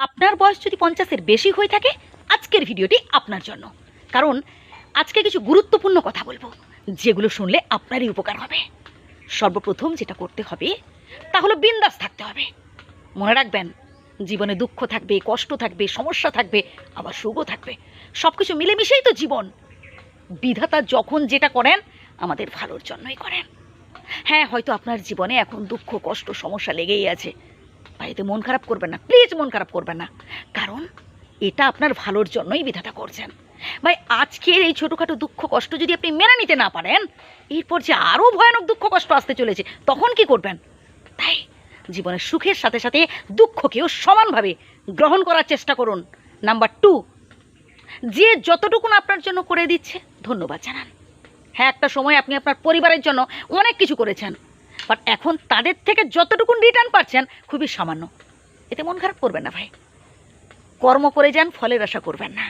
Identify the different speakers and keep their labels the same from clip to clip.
Speaker 1: আপনার বয়স যদি পঞ্চাশের বেশি হয়ে থাকে, আজকের ভিডিওটি আপনার জন্য। কারণ আজকে কিছু গুরুত্বপূর্ণ কথা বলব, যেগুলো শুনলে আপনারই উপকার হবে। সর্বপ্রথম যেটা করতে হবে, তা হলো বিন্দাস থাকতে হবে। মনে রাখবেন, জীবনে দুঃখ থাকবে, কষ্ট থাকবে, সমস্যা থাকবে, আবার সুখও থাকবে। সব কিছু মিলেমিশেই তো জীবন। বিধাতা যখন যেটা করেন, আমাদের ভালোর জন্যই করেন। হ্যাঁ হয়তো আপনার জীবনে এখন দুঃখ, কষ্ট, সমস্যা লেগেই আছে। বাড়িতে মন খারাপ করবেন না প্লিজ মন খারাপ করবেন না। কারণ এটা আপনার ভালোর জন্যই বিধাতা করছেন। ভাই, আজকের এই ছোটোখাটো দুঃখ কষ্ট যদি আপনি মেনে নিতে না পারেন, এরপর যে আরও ভয়ানক দুঃখ কষ্ট আসতে চলেছে, তখন কি করবেন? তাই জীবনের সুখের সাথে সাথে দুঃখকেও সমানভাবে গ্রহণ করার চেষ্টা করুন। নাম্বার টু যে যতটুকুন আপনার জন্য করে দিচ্ছে, ধন্যবাদ জানান। হ্যাঁ একটা সময় আপনি আপনার পরিবারের জন্য অনেক কিছু করেছেন। বাট এখন তাদের থেকে যতটুকুন রিটার্ন পাচ্ছেন, খুবই সামান্য। এতে মন খারাপ করবেন না ভাই। কর্ম করে যান, ফলের আশা করবেন না।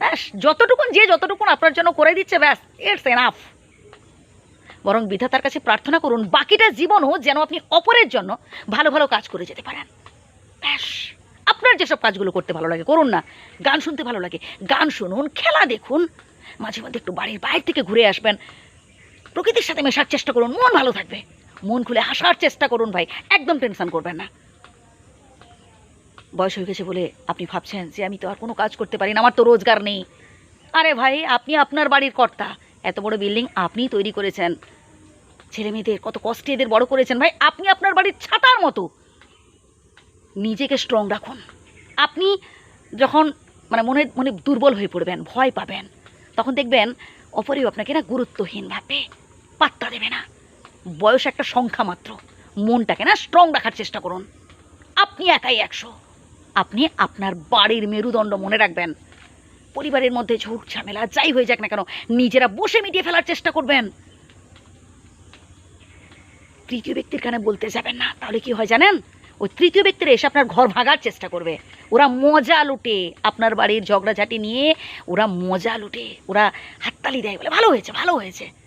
Speaker 1: ব্যাস, যতটুকুন যে যতটুকুন আপনার জন্য করে দিচ্ছে, ব্যাস ইটস এনাফ বরং বিধাতার কাছে প্রার্থনা করুন, বাকিটা জীবনও যেন আপনি অপরের জন্য ভালো ভালো কাজ করে যেতে পারেন। ব্যাস, আপনার যেসব কাজগুলো করতে ভালো লাগে, করুন না। গান শুনতে ভালো লাগে। গান শুনুন, খেলা দেখুন। মাঝে মধ্যে একটু বাড়ির বাইরে থেকে ঘুরে আসবেন। প্রকৃতির সাথে মেশার চেষ্টা করুন, মন ভালো থাকবে। মন খুলে হাসার চেষ্টা করুন ভাই, একদম টেনশন করবেন না। বয়স হয়ে গেছে বলে আপনি ভাবছেন যে আমি তো আর কোনো কাজ করতে পারি না, আমার তো রোজগার নেই। আরে ভাই, আপনি আপনার বাড়ির কর্তা। এত বড় বিল্ডিং আপনিই তৈরি করেছেন। ছেলে মেয়েদের কত কষ্টে এদের বড় করেছেন ভাই, আপনি আপনার বাড়ির ছাতার মতো। নিজেকে স্ট্রং রাখুন। আপনি যখন মানে মনে মনে দুর্বল হয়ে পড়বেন, ভয় পাবেন, তখন দেখবেন অপরেও আপনাকে না গুরুত্বহীন ভাববে পাত্তা দেবে না। বয়স একটা সংখ্যা মাত্র। মনটাকে না স্ট্রং রাখার চেষ্টা করুন। আপনি একাই একশো। আপনি আপনার বাড়ির মেরুদণ্ড মনে রাখবেন। পরিবারের মধ্যে ঝুট ঝামেলা, যাই হয়ে যাক না কেন, নিজেরা বসে মিটিয়ে ফেলার চেষ্টা করবেন। তৃতীয় ব্যক্তির কানে বলতে যাবেন না, তাহলে কি হয় জানেন? ওই তৃতীয় ব্যক্তিরা এসে আপনার ঘর ভাগার চেষ্টা করবে। ওরা মজা লুটে, আপনার বাড়ির ঝগড়াঝাটি নিয়ে ওরা মজা লুটে, ওরা হাততালি দেয় বলে, ভালো হয়েছে ভালো হয়েছে।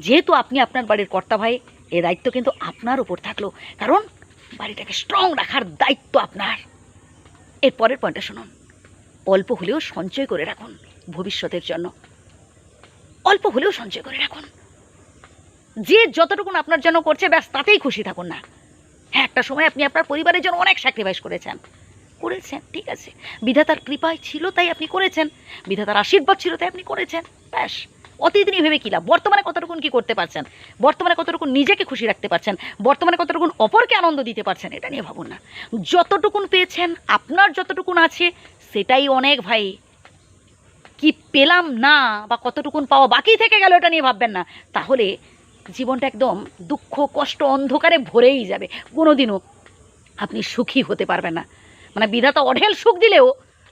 Speaker 1: যেহেতু আপনি আপনার বাড়ির কর্তা ভাই, এ দায়িত্ব কিন্তু আপনার উপর থাকল। কারণ বাড়িটাকে স্ট্রং রাখার দায়িত্ব আপনার। এর পরের পয়েন্টটা শুনুন। অল্প হলেও সঞ্চয় করে রাখুন ভবিষ্যতের জন্য। অল্প হলেও সঞ্চয় করে রাখুন। যে যতটুকুন আপনার জন্য করছে, ব্যাস তাতেই খুশি থাকুন না। হ্যাঁ একটা সময় আপনি আপনার পরিবারের জন্য অনেক স্যাক্রিফাইস করেছেন। করেছেন, ঠিক আছে? বিধাতার কৃপায় ছিল তাই আপনি করেছেন। বিধাতার আশীর্বাদ ছিল তাই আপনি করেছেন। ব্যাস অতীদিনই ভেবে কী লাভ? বর্তমানে কতটুকুন কি করতে পারছেন? বর্তমানে কতটুকুন নিজেকে খুশি রাখতে পারছেন? বর্তমানে কতটুকুন অপরকে আনন্দ দিতে পারছেন? এটা নিয়ে ভাবুন না। যতটুকুন পেয়েছেন, আপনার যতটুকুন আছে, সেটাই অনেক ভাই। কি পেলাম না বা কতটুকুন পাওয়া বাকি থেকে গেল, এটা নিয়ে ভাববেন না। তাহলে জীবনটা একদম দুঃখ, কষ্ট, অন্ধকারে ভরেই যাবে। কোনোদিনও আপনি সুখী হতে পারবেন না। মানে বিধাতা অঢেল সুখ দিলেও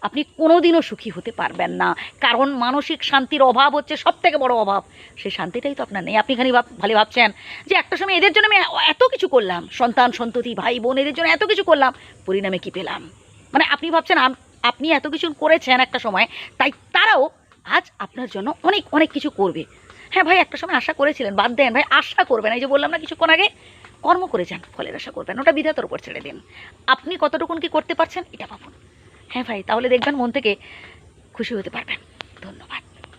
Speaker 1: আপনি কোনোদিনও সুখী হতে পারবেন না। কারণ মানসিক শান্তির অভাব হচ্ছে সব থেকে বড় অভাব। সেই শান্তিটাই তো আপনার নেই। আপনি খালি ভালো ভাবছেন যে একটা সময় এদের জন্য আমি এত কিছু করলাম। সন্তান, সন্ততি, ভাই, বোন, এদের জন্য এত কিছু করলাম, পরিণামে কি পেলাম? মানে আপনি ভাবছেন আপনি এত কিছু করেছেন একটা সময়, তাই তারাও আজ আপনার জন্য অনেক অনেক কিছু করবে। হ্যাঁ ভাই, একটা সময় আশা করেছিলেন, বাদ দেন ভাই, আশা করবেন এই যে বললাম না কিছুক্ষণ আগে কর্ম করে যান, ফলের আশা করবেন, ওটা বিধাতর উপর ছেড়ে দিন। আপনি কতটুকুন কি করতে পারছেন, এটা ভাবুন। হ্যাঁ ভাই, তাহলে দেখবেন মন থেকে খুশি হতে পারবেন। ধন্যবাদ।